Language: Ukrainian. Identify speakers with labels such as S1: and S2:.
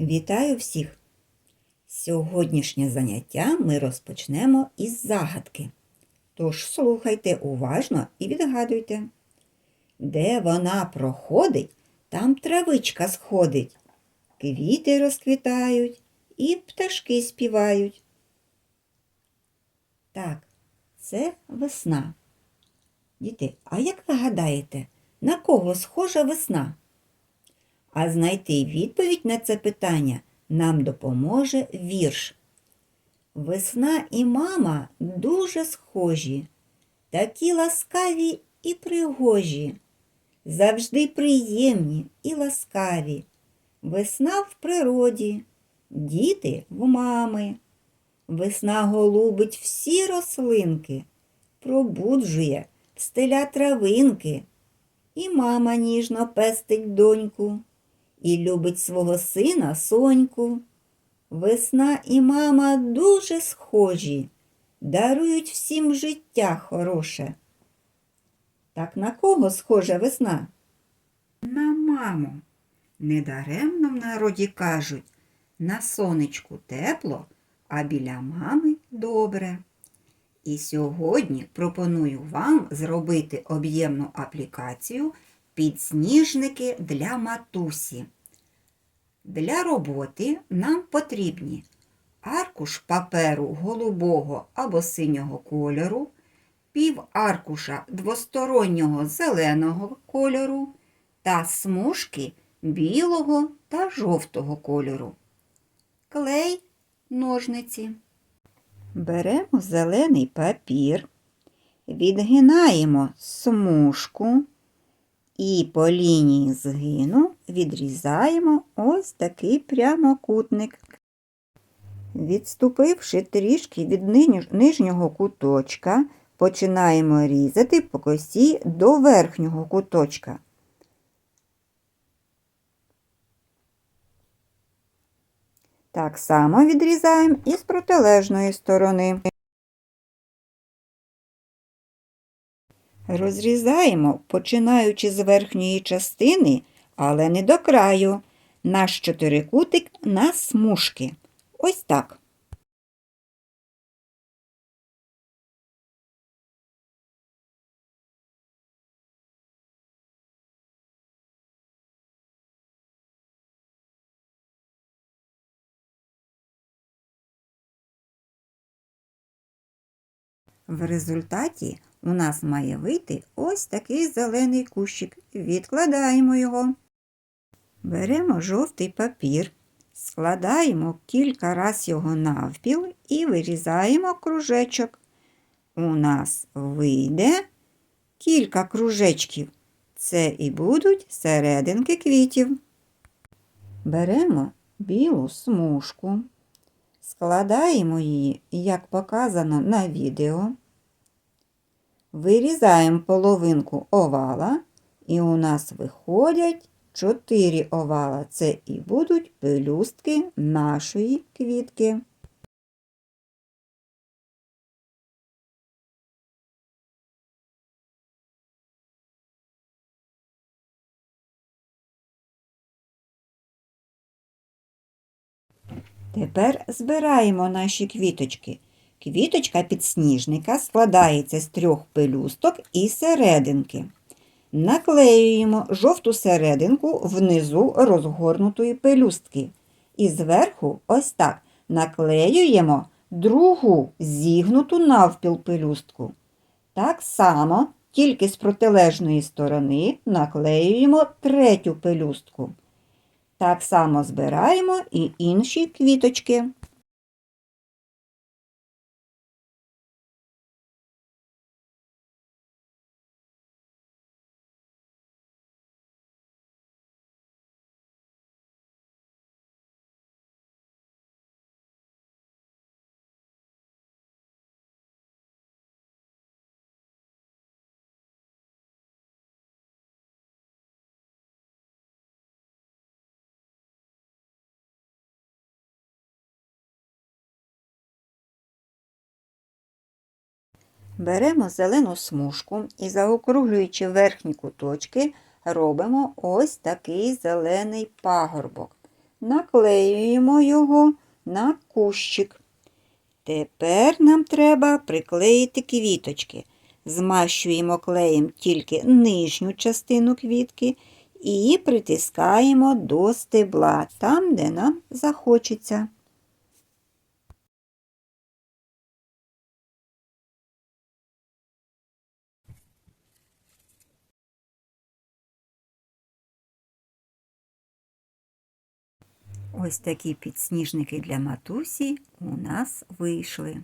S1: Вітаю всіх! Сьогоднішнє заняття ми розпочнемо із загадки. Тож слухайте уважно і відгадуйте. Де вона проходить, там травичка сходить, квіти розквітають і пташки співають. Так, це весна. Діти, а як ви гадаєте, на кого схожа весна? А знайти відповідь на це питання нам допоможе вірш. Весна і мама дуже схожі, такі ласкаві і пригожі, завжди приємні і ласкаві. Весна в природі, діти в мами. Весна голубить всі рослинки, пробуджує, стеля травинки, і мама ніжно пестить доньку і любить свого сина соньку. Весна і мама дуже схожі, дарують всім життя хороше. Так на кого схожа весна? На маму. Недаремно в народі кажуть, на сонечку тепло, а біля мами добре. І сьогодні пропоную вам зробити об'ємну аплікацію Підсніжники для матусі. Для роботи нам потрібні аркуш паперу голубого або синього кольору, пів аркуша двостороннього зеленого кольору та смужки білого та жовтого кольору. Клей, ножниці. Беремо зелений папір, відгинаємо смужку. І по лінії згину відрізаємо ось такий прямокутник. Відступивши трішки від нижнього куточка, починаємо різати по косі до верхнього куточка. Так само відрізаємо і з протилежної сторони. Розрізаємо, починаючи з верхньої частини, але не до краю, наш чотирикутик на смужки. Ось так. В результаті у нас має вийти ось такий зелений кущик. Відкладаємо його. Беремо жовтий папір, складаємо кілька раз його навпіл і вирізаємо кружечок. У нас вийде кілька кружечків. Це і будуть серединки квітів. Беремо білу смужку, складаємо її, як показано на відео. Вирізаємо половинку овала, і у нас виходять чотири овала. Це і будуть пелюстки нашої квітки. Тепер збираємо наші квіточки. Квіточка підсніжника складається з трьох пелюсток і серединки. Наклеюємо жовту серединку внизу розгорнутої пелюстки. І зверху ось так наклеюємо другу зігнуту навпіл пелюстку. Так само, тільки з протилежної сторони наклеюємо третю пелюстку. Так само збираємо і інші квіточки. Беремо зелену смужку і, заокруглюючи верхні куточки, робимо ось такий зелений пагорбок. наклеюємо його на кущик. Тепер нам треба приклеїти квіточки. Змащуємо клеєм тільки нижню частину квітки і притискаємо до стебла там, де нам захочеться. Ось такі підсніжники для матусі у нас вийшли.